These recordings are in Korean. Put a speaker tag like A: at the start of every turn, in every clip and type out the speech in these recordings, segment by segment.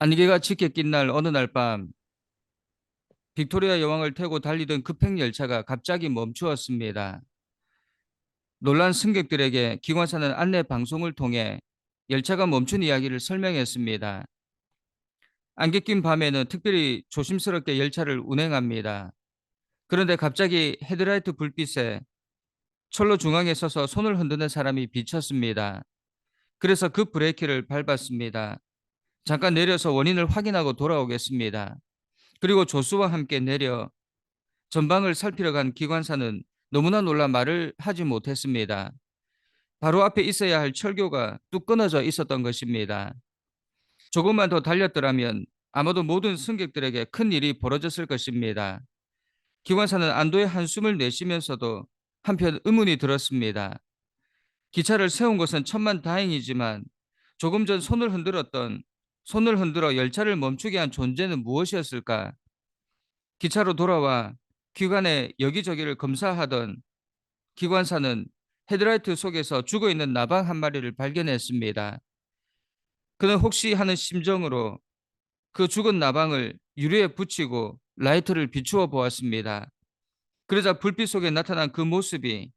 A: 안개가 짙게 낀 날 어느 날 밤 빅토리아 여왕을 태고 달리던 급행 열차가 갑자기 멈추었습니다. 놀란 승객들에게 기관사는 안내 방송을 통해 열차가 멈춘 이야기를 설명했습니다. 안개 낀 밤에는 특별히 조심스럽게 열차를 운행합니다. 그런데 갑자기 헤드라이트 불빛에 철로 중앙에 서서 손을 흔드는 사람이 비쳤습니다. 그래서 그 브레이크를 밟았습니다. 잠깐 내려서 원인을 확인하고 돌아오겠습니다. 그리고 조수와 함께 내려 전방을 살피러 간 기관사는 너무나 놀라 말을 하지 못했습니다. 바로 앞에 있어야 할 철교가 뚝 끊어져 있었던 것입니다. 조금만 더 달렸더라면 아마도 모든 승객들에게 큰 일이 벌어졌을 것입니다. 기관사는 안도의 한숨을 내쉬면서도 한편 의문이 들었습니다. 기차를 세운 것은 천만 다행이지만 조금 전 손을 흔들었던 손을 흔들어 열차를 멈추게 한 존재는 무엇이었을까? 기차로 돌아와 기관의 여기저기를 검사하던 기관사는 헤드라이트 속에서 죽어 있는 나방 한 마리를 발견했습니다. 그는 혹시 하는 심정으로 그 죽은 나방을 유리에 붙이고 라이터를 비추어 보았습니다. 그러자 불빛 속에 나타난 그 모습이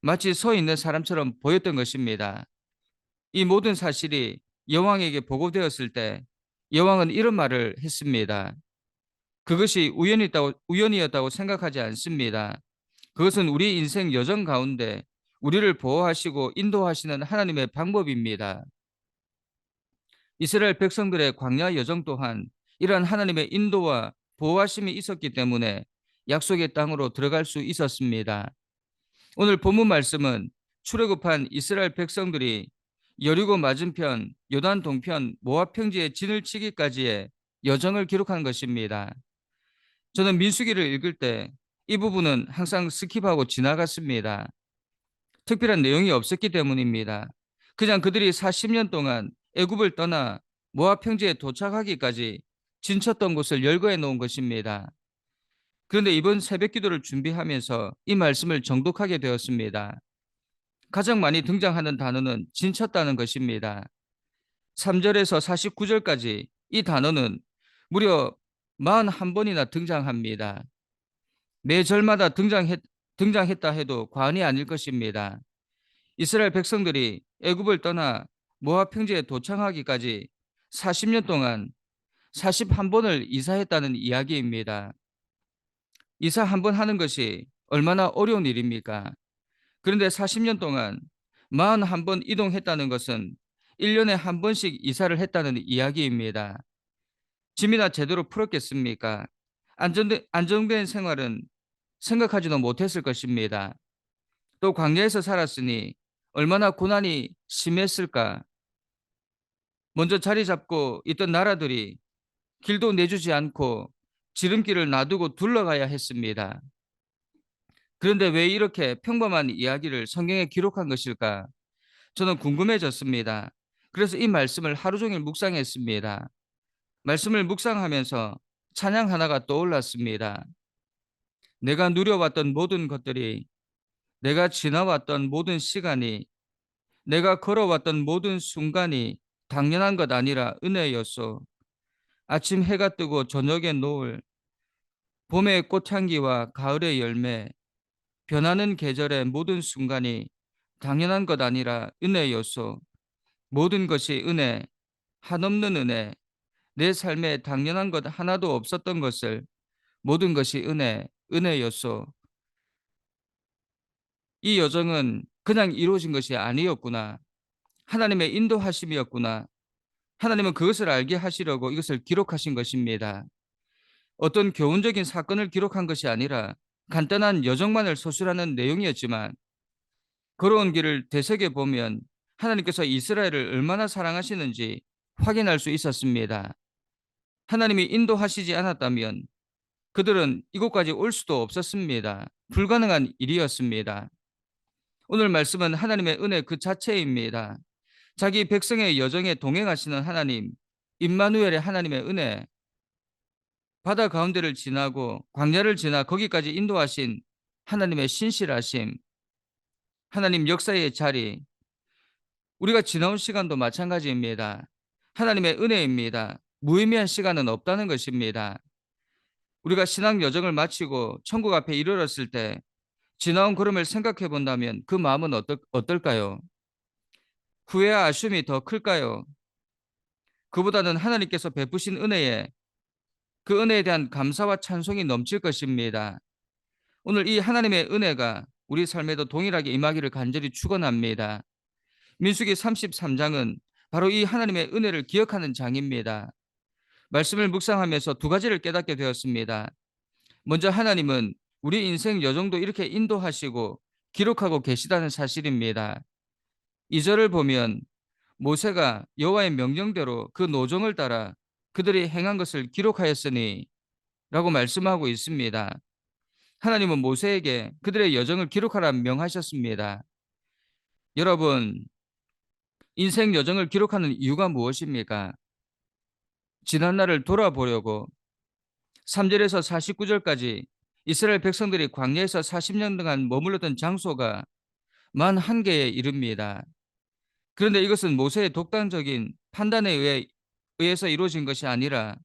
A: 마치 서 있는 사람처럼 보였던 것입니다. 이 모든 사실이 여왕에게 보고되었을 때 여왕은 이런 말을 했습니다. 그것이 우연이었다고, 우연이었다고 생각하지 않습니다. 그것은 우리 인생 여정 가운데 우리를 보호하시고 인도하시는 하나님의 방법입니다. 이스라엘 백성들의 광야 여정 또한 이러한 하나님의 인도와 보호하심이 있었기 때문에 약속의 땅으로 들어갈 수 있었습니다. 오늘 본문 말씀은 출애굽한 이스라엘 백성들이 여리고 맞은편 요단 동편 모압 평지에 진을 치기까지의 여정을 기록한 것입니다. 저는 민수기를 읽을 때 이 부분은 항상 스킵하고 지나갔습니다. 특별한 내용이 없었기 때문입니다. 그냥 그들이 40년 동안 애굽을 떠나 모압 평지에 도착하기까지 진쳤던 곳을 열거해 놓은 것입니다. 그런데 이번 새벽 기도를 준비하면서 이 말씀을 정독하게 되었습니다. 가장 많이 등장하는 단어는 진쳤다는 것입니다. 3절에서 49절까지 이 단어는 무려 41번이나 등장합니다. 매 절마다 등장했, 등장했다 해도 과언이 아닐 것입니다. 이스라엘 백성들이 애굽을 떠나 모압 평지에 도착하기까지 40년 동안 41번을 이사했다는 이야기입니다. 이사 한 번 하는 것이 얼마나 어려운 일입니까? 그런데 40년 동안 41번 이동했다는 것은 1년에 한 번씩 이사를 했다는 이야기입니다. 짐이나 제대로 풀었겠습니까? 안정된, 안정된 생활은 생각하지도 못했을 것입니다. 또 광야에서 살았으니 얼마나 고난이 심했을까? 먼저 자리 잡고 있던 나라들이 길도 내주지 않고 지름길을 놔두고 둘러가야 했습니다. 그런데 왜 이렇게 평범한 이야기를 성경에 기록한 것일까? 저는 궁금해졌습니다. 그래서 이 말씀을 하루 종일 묵상했습니다. 말씀을 묵상하면서 찬양 하나가 떠올랐습니다. 내가 누려왔던 모든 것들이 내가 지나왔던 모든 시간이 내가 걸어왔던 모든 순간이 당연한 것 아니라 은혜였소. 아침 해가 뜨고 저녁에 노을, 봄의 꽃향기와 가을의 열매, 변하는 계절의 모든 순간이 당연한 것 아니라 은혜였소. 모든 것이 은혜, 한없는 은혜, 내 삶에 당연한 것 하나도 없었던 것을 모든 것이 은혜, 은혜였소. 이 여정은 그냥 이루어진 것이 아니었구나. 하나님의 인도하심이었구나. 하나님은 그것을 알게 하시려고 이것을 기록하신 것입니다. 어떤 교훈적인 사건을 기록한 것이 아니라 간단한 여정만을 소술하는 내용이었지만 걸어온 길을 되새겨 보면 하나님께서 이스라엘을 얼마나 사랑하시는지 확인할 수 있었습니다. 하나님이 인도하시지 않았다면 그들은 이곳까지 올 수도 없었습니다. 불가능한 일이었습니다. 오늘 말씀은 하나님의 은혜 그 자체입니다. 자기 백성의 여정에 동행하시는 하나님, 임마누엘의 하나님의 은혜, 바다 가운데를 지나고 광야를 지나 거기까지 인도하신 하나님의 신실하심, 하나님 역사의 자리, 우리가 지나온 시간도 마찬가지입니다. 하나님의 은혜입니다. 무의미한 시간은 없다는 것입니다. 우리가 신앙 여정을 마치고 천국 앞에 이르렀을 때 지나온 걸음을 생각해 본다면 그 마음은 어떨, 어떨까요? 후회와 아쉬움이 더 클까요? 그보다는 하나님께서 베푸신 은혜에 그 은혜에 대한 감사와 찬송이 넘칠 것입니다. 오늘 이 하나님의 은혜가 우리 삶에도 동일하게 임하기를 간절히 축원합니다. 민수기 33장은 바로 이 하나님의 은혜를 기억하는 장입니다. 말씀을 묵상하면서 두 가지를 깨닫게 되었습니다. 먼저 하나님은 우리 인생 여정도 이렇게 인도하시고 기록하고 계시다는 사실입니다. 이 절을 보면 모세가 여호와의 명령대로 그 노정을 따라 그들이 행한 것을 기록하였으니 라고 말씀하고 있습니다. 하나님은 모세에게 그들의 여정을 기록하라 명하셨습니다. 여러분, 인생 여정을 기록하는 이유가 무엇입니까? 지난 날을 돌아보려고 3절에서 49절까지 이스라엘 백성들이 광야에서 40년 동안 머물렀던 장소가 만 한 개에 이릅니다. 그런데 이것은 모세의 독단적인 판단에 의해, 의해서 이루어진 것이 아니라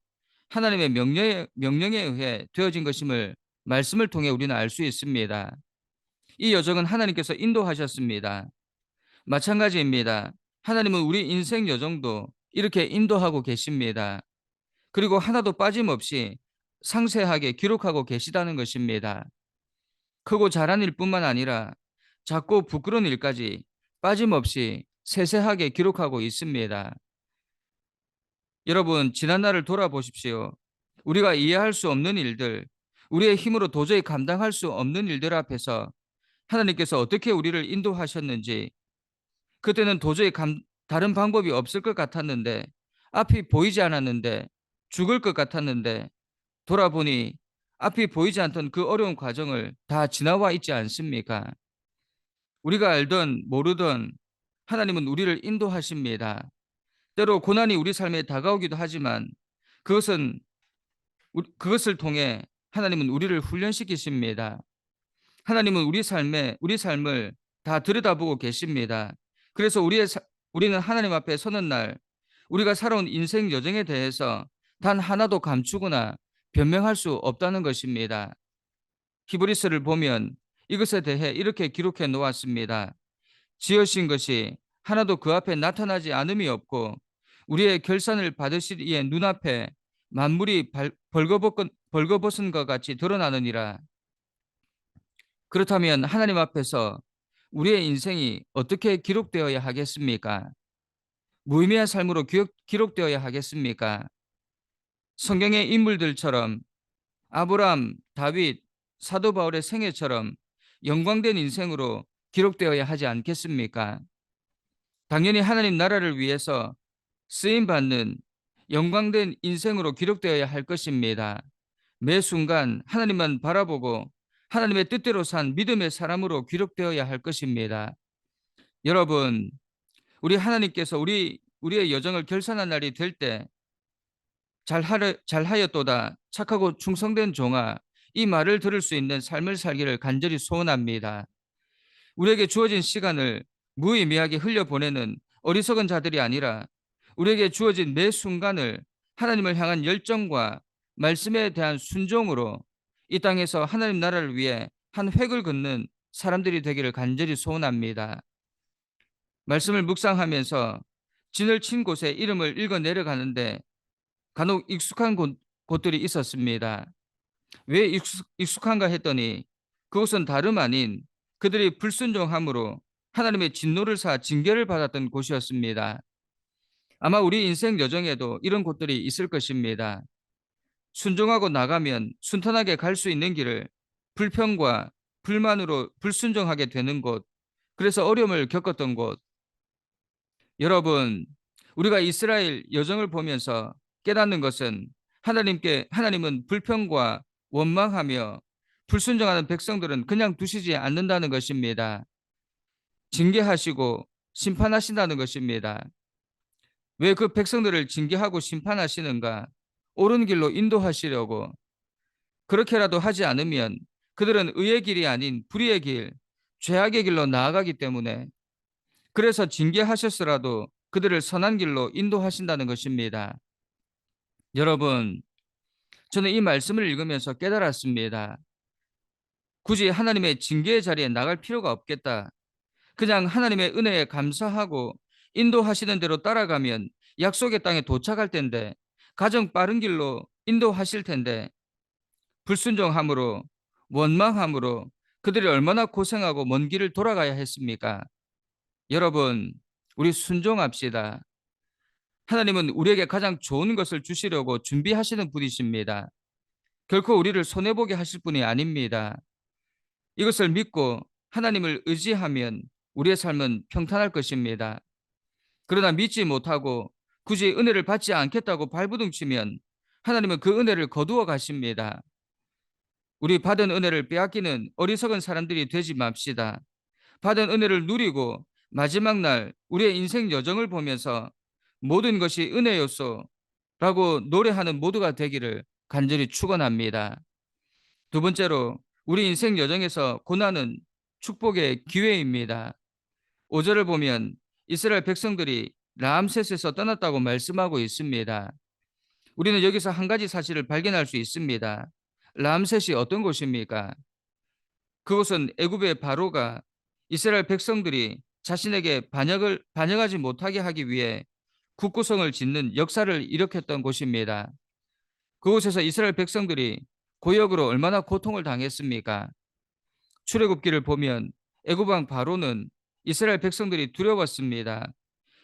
A: 하나님의 명령에, 명령에 의해 되어진 것임을 말씀을 통해 우리는 알 수 있습니다. 이 여정은 하나님께서 인도하셨습니다. 마찬가지입니다. 하나님은 우리 인생 여정도 이렇게 인도하고 계십니다. 그리고 하나도 빠짐없이 상세하게 기록하고 계시다는 것입니다. 크고 잘한 일뿐만 아니라 작고 부끄러운 일까지 빠짐없이 세세하게 기록하고 있습니다. 여러분, 지난날을 돌아보십시오. 우리가 이해할 수 없는 일들, 우리의 힘으로 도저히 감당할 수 없는 일들 앞에서 하나님께서 어떻게 우리를 인도하셨는지 그때는 도저히 감, 다른 방법이 없을 것 같았는데 앞이 보이지 않았는데 죽을 것 같았는데 돌아보니 앞이 보이지 않던 그 어려운 과정을 다 지나와 있지 않습니까? 우리가 알던 모르던 하나님은 우리를 인도하십니다. 때로 고난이 우리 삶에 다가오기도 하지만 그것은 그것을 통해 하나님은 우리를 훈련시키십니다. 하나님은 우리 삶에 우리 삶을 다 들여다보고 계십니다. 그래서 우리의 우리는 하나님 앞에 서는 날 우리가 살아온 인생 여정에 대해서 단 하나도 감추거나 변명할 수 없다는 것입니다. 히브리스를 보면 이것에 대해 이렇게 기록해 놓았습니다. 지으신 것이 하나도 그 앞에 나타나지 않음이 없고 우리의 결산을 받으실 이의 눈앞에 만물이 벌거벗은 것 같이 드러나느니라. 그렇다면 하나님 앞에서 우리의 인생이 어떻게 기록되어야 하겠습니까? 무의미한 삶으로 기록, 기록 되어야 하겠습니까? 성경의 인물들처럼 아브람, 다윗, 사도 바울의 생애처럼 영광된 인생으로 기록되어야 하지 않겠습니까? 당연히 하나님 나라를 위해서 쓰임 받는 영광된 인생으로 기록되어야 할 것입니다. 매 순간 하나님만 바라보고 하나님의 뜻대로 산 믿음의 사람으로 기록되어야 할 것입니다. 여러분, 우리 하나님께서 우리 우리의 여정을 결산한 날이 될 때 잘하려 잘하였도다 착하고 충성된 종아 이 말을 들을 수 있는 삶을 살기를 간절히 소원합니다. 우리에게 주어진 시간을 무의미하게 흘려보내는 어리석은 자들이 아니라 우리에게 주어진 매 순간을 하나님을 향한 열정과 말씀에 대한 순종으로 이 땅에서 하나님 나라를 위해 한 획을 긋는 사람들이 되기를 간절히 소원합니다. 말씀을 묵상하면서 진을 친 곳에 이름을 읽어 내려가는데 간혹 익숙한 곳, 곳들이 있었습니다. 왜 익숙, 익숙한가 했더니 그곳은 다름 아닌 그들이 불순종함으로 하나님의 진노를 사 징계를 받았던 곳이었습니다. 아마 우리 인생 여정에도 이런 곳들이 있을 것입니다. 순종하고 나가면 순탄하게 갈 수 있는 길을 불평과 불만으로 불순종하게 되는 곳, 그래서 어려움을 겪었던 곳. 여러분, 우리가 이스라엘 여정을 보면서 깨닫는 것은 하나님께 하나님은 불평과 원망하며 불순종하는 백성들은 그냥 두시지 않는다는 것입니다. 징계하시고 심판하신다는 것입니다. 왜 그 백성들을 징계하고 심판하시는가? 옳은 길로 인도하시려고 그렇게라도 하지 않으면 그들은 의의 길이 아닌 불의의 길, 죄악의 길로 나아가기 때문에 그래서 징계하셨으라도 그들을 선한 길로 인도하신다는 것입니다. 여러분, 저는 이 말씀을 읽으면서 깨달았습니다. 굳이 하나님의 징계의 자리에 나갈 필요가 없겠다. 그냥 하나님의 은혜에 감사하고 인도하시는 대로 따라가면 약속의 땅에 도착할 텐데 가장 빠른 길로 인도하실 텐데 불순종함으로 원망함으로 그들이 얼마나 고생하고 먼 길을 돌아가야 했습니까? 여러분, 우리 순종합시다. 하나님은 우리에게 가장 좋은 것을 주시려고 준비하시는 분이십니다. 결코 우리를 손해보게 하실 분이 아닙니다. 이것을 믿고 하나님을 의지하면 우리의 삶은 평탄할 것입니다. 그러나 믿지 못하고 굳이 은혜를 받지 않겠다고 발부둥치면 하나님은 그 은혜를 거두어 가십니다. 우리 받은 은혜를 빼앗기는 어리석은 사람들이 되지 맙시다. 받은 은혜를 누리고 마지막 날 우리의 인생 여정을 보면서 모든 것이 은혜였소라고 노래하는 모두가 되기를 간절히 축원합니다. 두 번째로 우리 인생 여정에서 고난은 축복의 기회입니다. 5절을 보면 이스라엘 백성들이 라암셋에서 떠났다고 말씀하고 있습니다. 우리는 여기서 한 가지 사실을 발견할 수 있습니다. 라암셋이 어떤 곳입니까? 그곳은 애굽의 바로가 이스라엘 백성들이 자신에게 반역을 반역하지 못하게 하기 위해 국구성을 짓는 역사를 일으켰던 곳입니다. 그곳에서 이스라엘 백성들이 고역으로 얼마나 고통을 당했습니까? 출애굽기를 보면 애굽 왕 바로는 이스라엘 백성들이 두려웠습니다.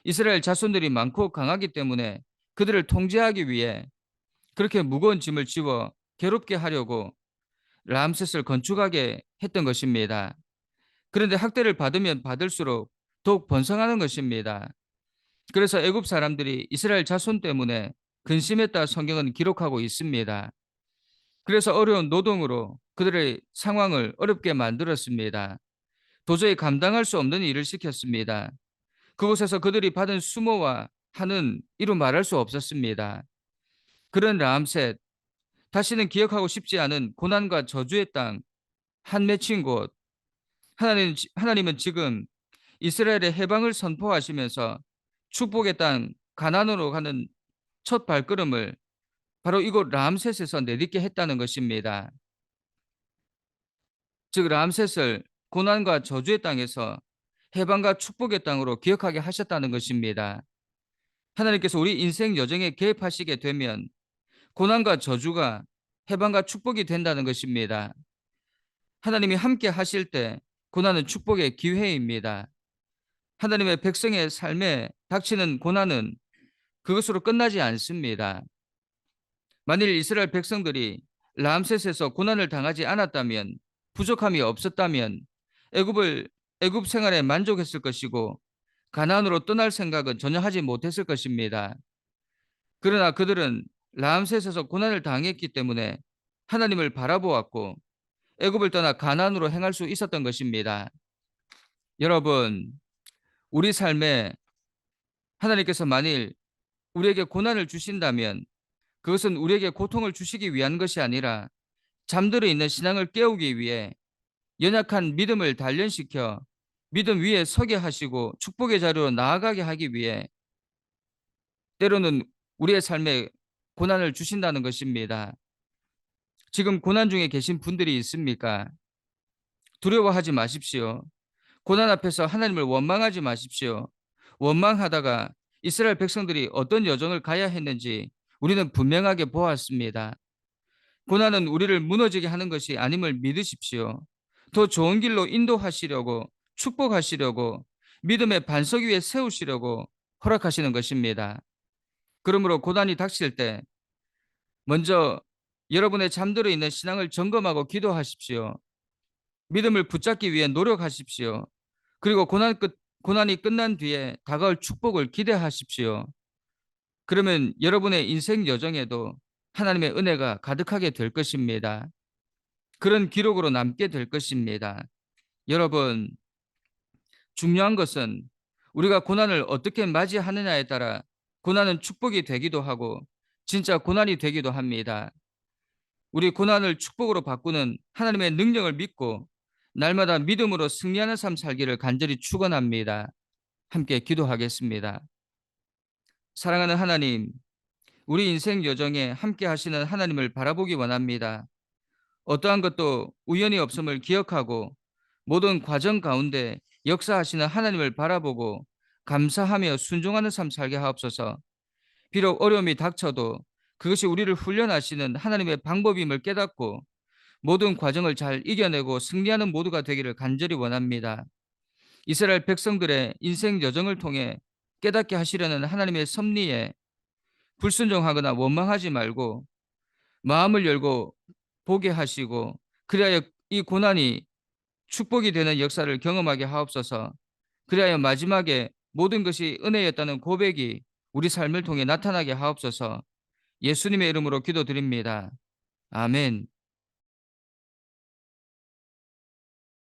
A: 이스라엘 자손들이 많고 강하기 때문에 그들을 통제하기 위해 그렇게 무거운 짐을 지워 괴롭게 하려고 람셋을 건축하게 했던 것입니다. 그런데 학대를 받으면 받을수록 더욱 번성하는 것입니다. 그래서 애굽 사람들이 이스라엘 자손 때문에 근심했다 성경은 기록하고 있습니다. 그래서 어려운 노동으로 그들의 상황을 어렵게 만들었습니다. 도저히 감당할 수 없는 일을 시켰습니다. 그곳에서 그들이 받은 수모와 한은 이루 말할 수 없었습니다. 그런 라암셋, 다시는 기억하고 싶지 않은 고난과 저주의 땅, 한 맺힌 곳. 하나님, 하나님은 지금 이스라엘의 해방을 선포하시면서 축복의 땅, 가난으로 가는 첫 발걸음을 바로 이곳 람셋에서 내딛게 했다는 것입니다. 즉 람셋을 고난과 저주의 땅에서 해방과 축복의 땅으로 기억하게 하셨다는 것입니다. 하나님께서 우리 인생 여정에 개입하시게 되면 고난과 저주가 해방과 축복이 된다는 것입니다. 하나님이 함께 하실 때 고난은 축복의 기회입니다. 하나님의 백성의 삶에 닥치는 고난은 그것으로 끝나지 않습니다. 만일 이스라엘 백성들이 람셋에서 고난을 당하지 않았다면 부족함이 없었다면 애굽을 애굽 생활에 만족했을 것이고 가나안으로 떠날 생각은 전혀 하지 못했을 것입니다. 그러나 그들은 람셋에서 고난을 당했기 때문에 하나님을 바라보았고 애굽을 떠나 가나안으로 행할 수 있었던 것입니다. 여러분, 우리 삶에 하나님께서 만일 우리에게 고난을 주신다면 그것은 우리에게 고통을 주시기 위한 것이 아니라 잠들어 있는 신앙을 깨우기 위해 연약한 믿음을 단련시켜 믿음 위에 서게 하시고 축복의 자리로 나아가게 하기 위해 때로는 우리의 삶에 고난을 주신다는 것입니다. 지금 고난 중에 계신 분들이 있습니까? 두려워하지 마십시오. 고난 앞에서 하나님을 원망하지 마십시오. 원망하다가 이스라엘 백성들이 어떤 여정을 가야 했는지 우리는 분명하게 보았습니다. 고난은 우리를 무너지게 하는 것이 아님을 믿으십시오. 더 좋은 길로 인도하시려고 축복하시려고 믿음의 반석 위에 세우시려고 허락하시는 것입니다. 그러므로 고난이 닥칠 때 먼저 여러분의 잠들어 있는 신앙을 점검하고 기도하십시오. 믿음을 붙잡기 위해 노력하십시오. 그리고 고난 끝, 고난이 끝난 뒤에 다가올 축복을 기대하십시오. 그러면 여러분의 인생 여정에도 하나님의 은혜가 가득하게 될 것입니다. 그런 기록으로 남게 될 것입니다. 여러분, 중요한 것은 우리가 고난을 어떻게 맞이하느냐에 따라 고난은 축복이 되기도 하고 진짜 고난이 되기도 합니다. 우리 고난을 축복으로 바꾸는 하나님의 능력을 믿고 날마다 믿음으로 승리하는 삶 살기를 간절히 축원합니다. 함께 기도하겠습니다. 사랑하는 하나님, 우리 인생 여정에 함께 하시는 하나님을 바라보기 원합니다. 어떠한 것도 우연히 없음을 기억하고 모든 과정 가운데 역사하시는 하나님을 바라보고 감사하며 순종하는 삶 살게 하옵소서. 비록 어려움이 닥쳐도 그것이 우리를 훈련하시는 하나님의 방법임을 깨닫고 모든 과정을 잘 이겨내고 승리하는 모두가 되기를 간절히 원합니다. 이스라엘 백성들의 인생 여정을 통해 깨닫게 하시려는 하나님의 섭리에 불순종하거나 원망하지 말고 마음을 열고 보게 하시고 그리하여 이 고난이 축복이 되는 역사를 경험하게 하옵소서. 그리하여 마지막에 모든 것이 은혜였다는 고백이 우리 삶을 통해 나타나게 하옵소서. 예수님의 이름으로 기도드립니다. 아멘.